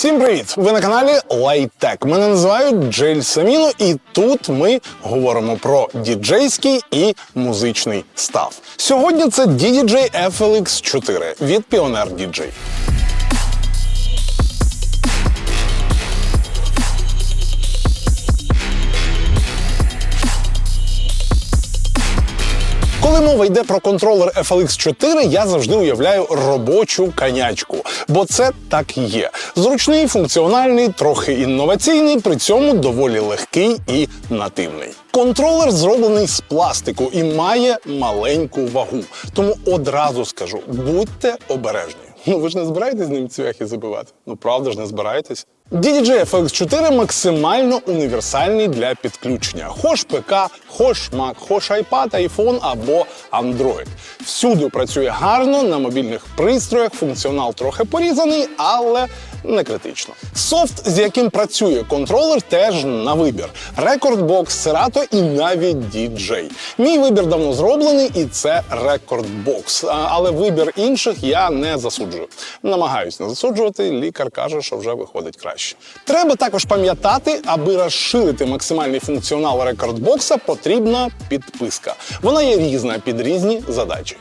Всім привіт! Ви на каналі Лайтек. Мене називають Джель Саміно, і тут ми говоримо про діджейський і музичний став. Сьогодні це DDJ FLX 4 від Pioneer DJ. Коли мова йде про контролер FLX 4, я завжди уявляю робочу конячку, бо це так і є. Зручний, функціональний, трохи інноваційний, при цьому доволі легкий і нативний. Контролер зроблений з пластику і має маленьку вагу. Тому одразу скажу: будьте обережні. Ну ви ж не збираєтесь з ним цвяхи забивати? Ну правда ж не збираєтесь? DDJ FX 4 максимально універсальний для підключення. Хоч ПК, хоч Mac, хоч iPad, iPhone або Android. Всюди працює гарно на мобільних пристроях. Функціонал трохи порізаний, але не критично. Софт, з яким працює контролер, теж на вибір. Rekordbox, Serato і навіть DJ. Мій вибір давно зроблений, і це. А- Але вибір інших я не засуджую. Намагаюсь не засуджувати. Лікар каже, що вже виходить краще. Треба також пам'ятати, аби розширити максимальний функціонал рекордбокса, потрібна підписка. Вона є різна під різні задачі.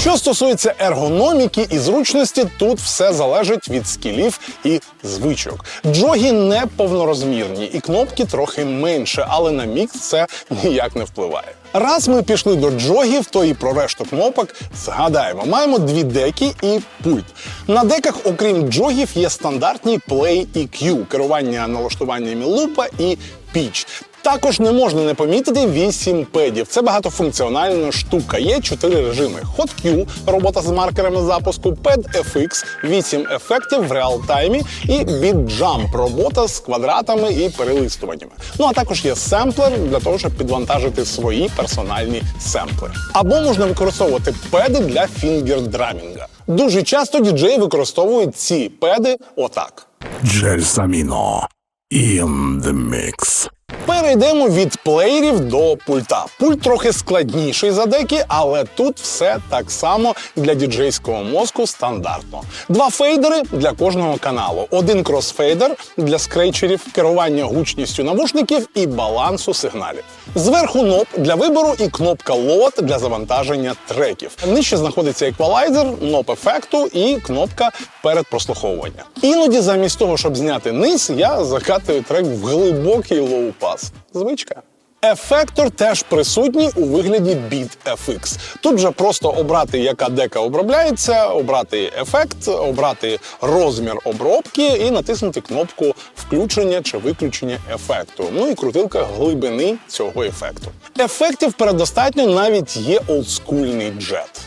Що стосується ергономіки і зручності, тут все залежить від скілів і звичок. Джогі не повнорозмірні, і кнопки трохи менше, але на мікс це ніяк не впливає. Раз ми пішли до джогів, то і про решту кнопок згадаємо. Маємо дві деки і пульт. На деках, окрім джогів, є стандартні Play і Q, керування налаштуваннями лупа і піч. Також не можна не помітити 8 педів. Це багатофункціональна штука. Є 4 режими: Hot Q, робота з маркерами запуску, Pad FX, 8 ефектів в реалтаймі і Beat Jump, робота з квадратами і перелистуваннями. Ну а також є семплер для того, щоб підвантажити свої персональні семпли. Або можна використовувати педи для фінгердрамінга. Дуже часто діджеї використовують ці педи отак. Gelsomino in the mix. Перейдемо від плеєрів до пульта. Пульт трохи складніший за деки, але тут все так само для діджейського мозку стандартно. Два фейдери для кожного каналу, один кросфейдер для скрейчерів, керування гучністю навушників і балансу сигналів. Зверху ноп для вибору і кнопка лот для завантаження треків. Нижче знаходиться еквалайзер, ноп ефекту і кнопка передпрослуховування. Іноді, замість того, щоб зняти низ, я закатую трек в глибокий лоу-пас. Звичка. Ефектор теж присутній у вигляді Beat FX. Тут же просто обрати, яка дека обробляється, обрати ефект, обрати розмір обробки і натиснути кнопку включення чи виключення ефекту. Ну і крутилка глибини цього ефекту. Ефектів передостатньо навіть є олдскульний джет.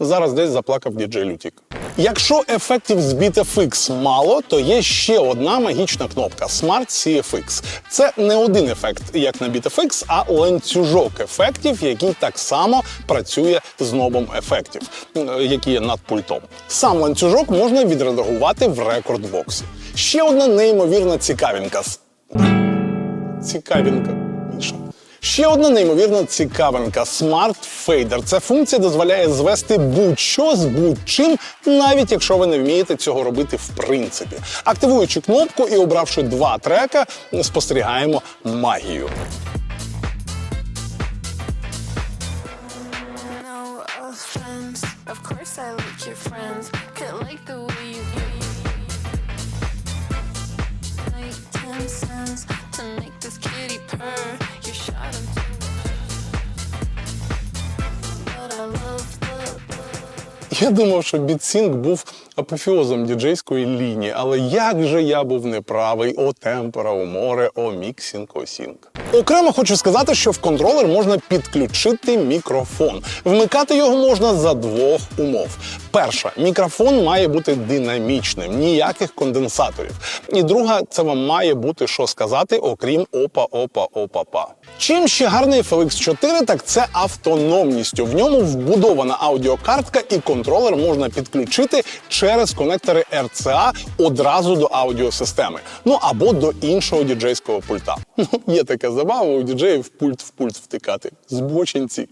Зараз десь заплакав діджей Лютік. Якщо ефектів з BitFX мало, то є ще одна магічна кнопка Smart CFX. Це не один ефект, як на BitFX, а ланцюжок ефектів, який так само працює з нобом ефектів, які є над пультом. Сам ланцюжок можна відредагувати в рекордбоксі. Ще одна неймовірна Цікавинка. Міша. Ще одна неймовірна цікавинка Smart Fader. Ця функція дозволяє звести будь-що з будь-чим, навіть якщо ви не вмієте цього робити в принципі. Активуючи кнопку і обравши два трека, спостерігаємо магію. know Я думав, що бітсінг був апофіозом діджейської лінії, але як же я був неправий о темпера, о море, о міксінг, о сінг. Окремо хочу сказати, що в контролер можна підключити мікрофон. Вмикати його можна за двох умов. Перша, мікрофон має бути динамічним, ніяких конденсаторів. І друга, це вам має бути що сказати, окрім опа, опа, опа, па. Чим ще гарний FLX 4, так це автономністю. В ньому вбудована аудіокартка, і контролер можна підключити через конектори RCA одразу до аудіосистеми, ну або до іншого діджейського пульта. Ну, Є така забава у діджеїв пульт в пульт втикати. Збочинці.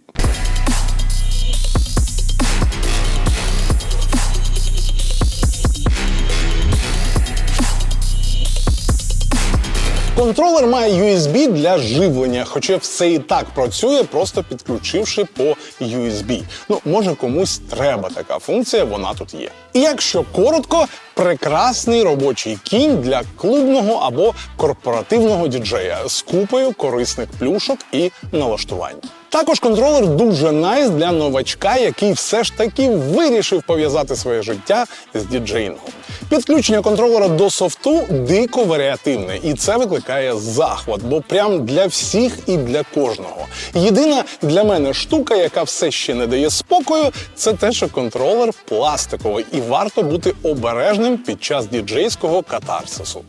Контролер має USB для живлення, хоча все і так працює, просто підключивши по USB. Ну, може комусь треба така функція, вона тут є. І якщо коротко, прекрасний робочий кінь для клубного або корпоративного діджея з купою корисних плюшок і налаштувань. Також контролер дуже найс для новачка, який все ж таки вирішив пов'язати своє життя з діджеїнгом. Підключення контролера до софту дико варіативне, і це викликає захват, бо прям для всіх і для кожного. Єдина для мене штука, яка все ще не дає спокою, це те, що контролер пластиковий, і варто бути обережним під час діджейського катарсису.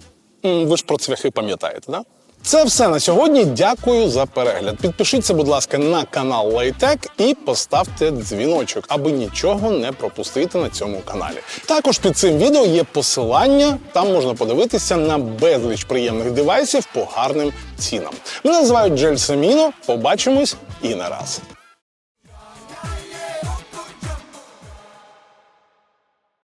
Ви ж про цвяхи пам'ятаєте, да? Це все на сьогодні. Дякую за перегляд. Підпишіться, будь ласка, на канал Лайтек і поставте дзвіночок, аби нічого не пропустити на цьому каналі. Також під цим відео є посилання. Там можна подивитися на безліч приємних девайсів по гарним цінам. Мене називають Джель Саміно. Побачимось і не раз.